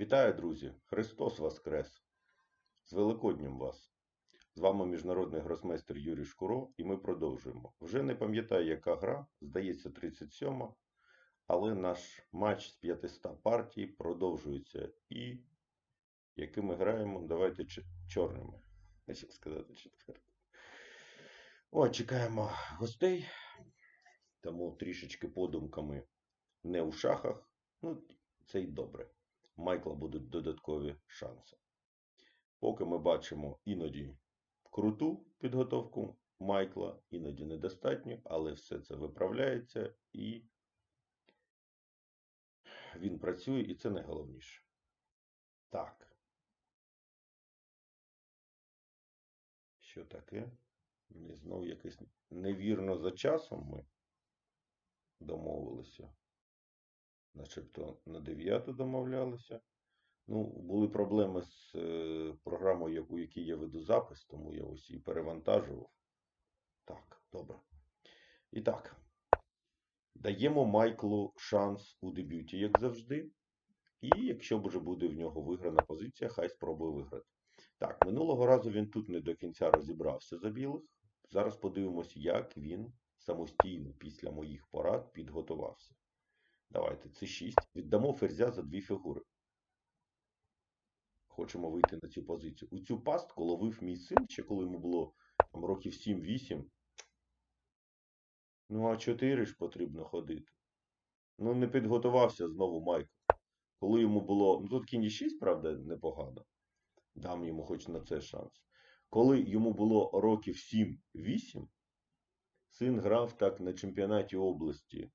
Вітаю, друзі! Христос Воскрес! З Великоднім вас! З вами міжнародний гросмейстер Юрій Шкуро, і ми продовжуємо. Вже не пам'ятаю, яка гра, здається, 37 але наш матч з 500 партій продовжується. І яким ми граємо, давайте чорними. Хотів сказати четвертим. О, чекаємо гостей. Тому трішечки подумками не у шахах. Ну, це й добре. Майкла будуть додаткові шанси. Поки ми бачимо іноді круту підготовку Майкла, іноді недостатньо, але все це виправляється і він працює, і це найголовніше. Так. Що таке? Мені знову якось невірно за часом ми домовилися. Начебто на 9 домовлялися. Ну, були проблеми з е, програмою, яку, якій я веду запис, тому я ось її перевантажував. Так, добре. І так. Даємо Майклу шанс у дебюті, як завжди. І якщо вже буде в нього виграна позиція, хай спробує виграти. Так, минулого разу він тут не до кінця розібрався за білих. Зараз подивимось, як він самостійно після моїх порад підготувався. Давайте, це 6. Віддамо ферзя за дві фігури. Хочемо вийти на цю позицію. У цю пастку ловив мій син, ще коли йому було там, років 7-8. Ну, а 4 ж потрібно ходити. Ну, не підготувався знову Майкл. Коли йому було. Ну, тут кінь і 6, правда, непогано. Дам йому хоч на це шанс. Коли йому було років 7-8, син грав так на чемпіонаті області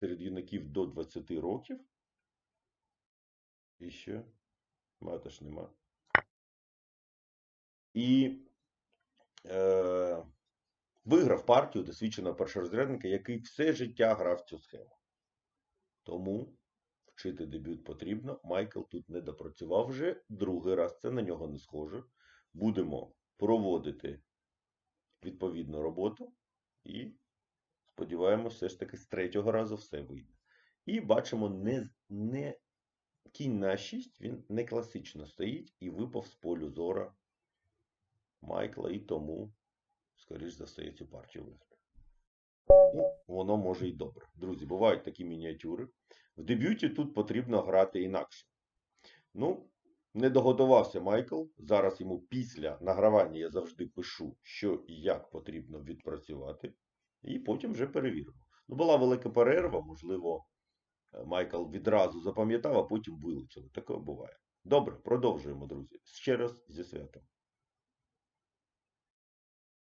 серед юнаків до 20 років. І ще ж нема. І е, виграв партію досвідченого першорозрядника, який все життя грав цю схему. Тому вчити дебют потрібно. Майкл тут не допрацював вже другий раз. Це на нього не схоже. Будемо проводити відповідну роботу і сподіваємося, все ж таки з третього разу все вийде. І бачимо, не, не кінь на 6, він не класично стоїть і випав з полю зора Майкла, і тому, скоріш за все, цю партію виграю. Ну, воно може і добре. Друзі, бувають такі мініатюри. В дебюті тут потрібно грати інакше. Ну, не доготувався Майкл. Зараз йому після награвання я завжди пишу, що і як потрібно відпрацювати. І потім вже перевіримо. Ну, була велика перерва, можливо, е, Майкл відразу запам'ятав, а потім вилучили. Таке буває. Добре, продовжуємо, друзі. Ще раз зі святом.